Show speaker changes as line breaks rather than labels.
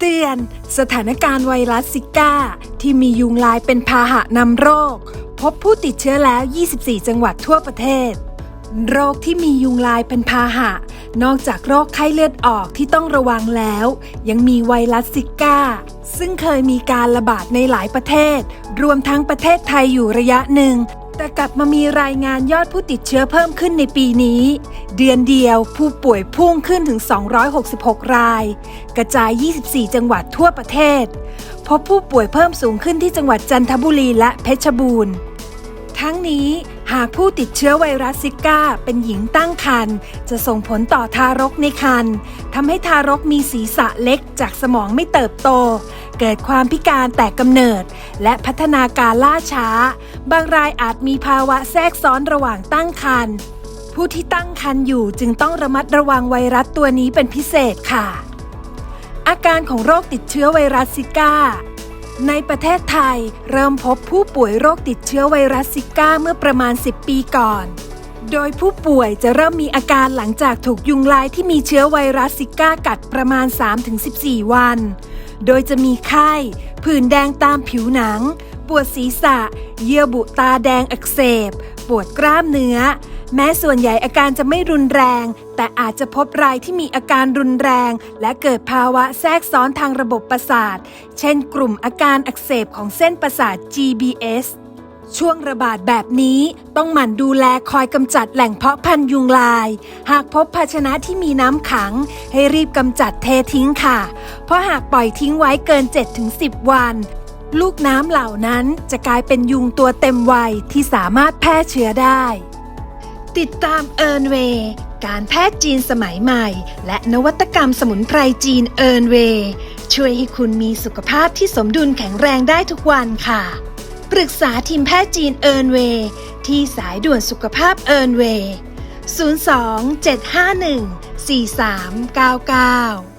เตือนสถานการณ์ไวรัสซิก้า ที่มียุงลายเป็นพาหะนำโรค พบผู้ติดเชื้อแล้ว 24 จังหวัดทั่วประเทศ โรคที่มียุงลายเป็นพาหะ นอกจากโรคไข้เลือดออกที่ต้องระวังแล้ว ยังมีไวรัสซิก้า ซึ่งเคยมีการระบาดในหลายประเทศ รวมทั้งประเทศไทยอยู่ระยะหนึ่ง แต่กลับมามีรายงานยอดผู้ติดเชื้อเพิ่มขึ้นในปีนี้ เดือนเดียวผู้ป่วยพุ่งขึ้นถึง 266 ราย กระจาย 24 จังหวัดทั่วประเทศ พบผู้ป่วยเพิ่มสูงขึ้นที่จังหวัดจันทบุรีและเพชรบูรณ์ ทั้งนี้ หากผู้ติดเชื้อไวรัสซิก้า เป็นหญิงตั้งครรภ์จะส่งผลต่อทารกในครรภ์ทำให้ทารกมีศีรษะเล็กจากสมองไม่เติบโต เกิดความพิการแต่กำเนิด และพัฒนาการล่าช้า บางรายอาจมีภาวะแทรกซ้อนระหว่างตั้งครรภ์ผู้ที่ตั้งครรภ์อยู่จึงต้องระมัดระวังไวรัสตัวนี้เป็นพิเศษค่ะ อาการของโรคติดเชื้อไวรัสซิก้า ในประเทศไทยเริ่มพบผู้ป่วยโรคติดเชื้อไวรัสซิก้าเมื่อประมาณ 10 ปีก่อน โดยผู้ป่วยจะเริ่มมีอาการหลังจากถูกยุงลายที่มีเชื้อไวรัสซิก้ากัดประมาณ 3-14 วัน โดยจะมีไข้ ผื่นแดงตามผิวหนัง ปวดศีรษะ เยื่อบุตาแดงอักเสบ ปวดกล้ามเนื้อ แม้ส่วนใหญ่อาการจะไม่รุนแรง แต่อาจจะพบรายที่มีอาการรุนแรง และเกิดภาวะแทรกซ้อนทางระบบประสาท เช่นกลุ่มอาการอักเสบของเส้นประสาท GBS ช่วงระบาดแบบนี้ต้องหมั่นดูแลคอยกำจัดแหล่งเพาะพันธุ์ยุงลาย หากพบภาชนะที่มีน้ำขัง ให้รีบกำจัดเททิ้งค่ะ เพราะหากปล่อยทิ้งไว้เกิน 7-10 วัน ลูกน้ำเหล่านั้นจะกลายเป็นยุงตัวเต็มวัยที่สามารถแพร่เชื้อได้ ติดตามเอิร์นเวย์การแพทย์จีนสมัยใหม่ และนวัตกรรมสมุนไพรจีนเอิร์นเวย์ช่วยให้คุณมีสุขภาพที่สมดุลแข็งแรงได้ทุกวันค่ะ ปรึกษาทีมแพทย์จีนเอิร์นเวย์ที่สายด่วนสุขภาพเอิร์นเวย์ 02 751 4399